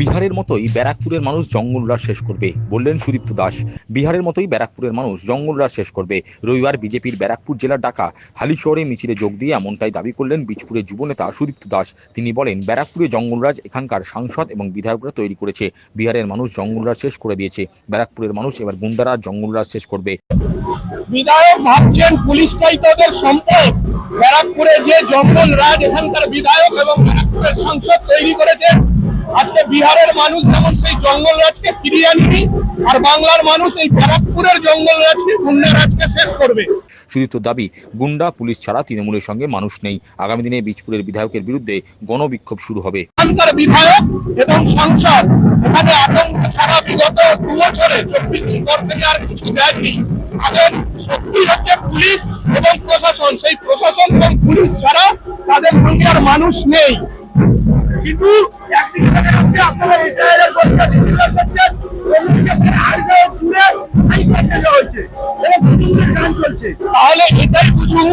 বিহারের মতোই ব্যারাকপুরের মানুষ জঙ্গলরাজ শেষ করবে, বললেন সুদীপ্ত দাস। বিহারের মতোই ব্যারাকপুরের মানুষ জঙ্গলরাজ শেষ করবে। রবিবার বিজেপির ব্যারাকপুর জেলার ডাকা হালিশহরে মিছিলে যোগ দিয়ে এমনটাই দাবি করলেন বীজপুরের যুবনেতা সুদীপ্ত দাস। তিনি বলেন, ব্যারাকপুরে জঙ্গলরাজ এখানকার সাংসদ এবং বিধায়করা তৈরি করেছে। বিহারের মানুষ জঙ্গলরাজ শেষ করে দিয়েছে। ব্যারাকপুরের মানুষ এবার গুন্ডারা জঙ্গলরাজ শেষ করবে। বিধায়ক ভাবছেন পুলিশটাই তাদের সম্পদ। ব্যারাকপুরে যে জঙ্গল রাজ এখানকার বিধায়ক এবং ব্যারাকপুরের সাংসদ তৈরি করেছেন আজকে বিহারের মানুষ যেমন সেই জঙ্গল রাজকে ফিরিয়ে আনবি আর বাংলার মানুষ এই ব্যারাকপুরের জঙ্গল রাজকে গুন্ডা রাজকে শেষ করবে। সুদীপ্ত দাবি গুন্ডা পুলিশ ছাড়া তৃণমূলের সঙ্গে মানুষ নেই। আগামী দিনে বীজপুরের বিধায়কের বিরুদ্ধে গণবিক্ষোভ শুরু হবে। এখানকার বিধায়ক এবং সাংসদ এখানে আতঙ্ক ছাড়া বিগত দু বছরে চব্বিশের পর থেকে আর কিছু দেয়নি। তাদের শক্তি হচ্ছে পুলিশ এবং প্রশাসন। সেই প্রশাসন এবং পুলিশ ছাড়া তাদের সঙ্গে আর মানুষ নেই। কিন্তু একদিকে তাহলে এটাই বুঝুন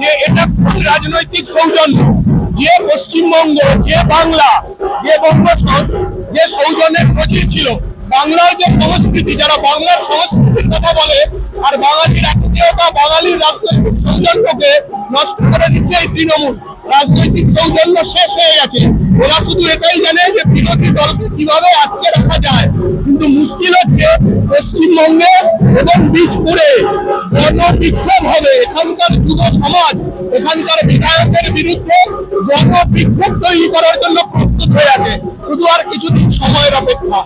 যে এটা কোন রাজনৈতিক সৌজন্য? যে পশ্চিমবঙ্গ, যে বাংলা, যে বঙ্গসং যে সৌজন্যের নজির ছিল, বাংলার যে সংস্কৃতি, যারা বাংলার সংস্কৃতির কথা বলে, আর বাঙালির আত্মীয়তা বাঙালির রাজনৈতিক সৌজন্যকে নষ্ট করে দিচ্ছে এই তৃণমূল। রাজনৈতিক সৌজন্য শেষ হয়ে গেছে। ওরা শুধু এটাই জানে যে বিরোধী দলকে কীভাবে আটকে রাখা যায়। কিন্তু মুশকিল হচ্ছে পশ্চিমবঙ্গে এবং বীজপুরে গণবিক্ষোভ হবে। এখানকার যুব সমাজ, এখানকার বিধায়কের বিরুদ্ধে গণবিক্ষোভ তৈরি করার জন্য প্রস্তুত হয়ে আছে। শুধু আর কিছুদিন সময়ের অপেক্ষা।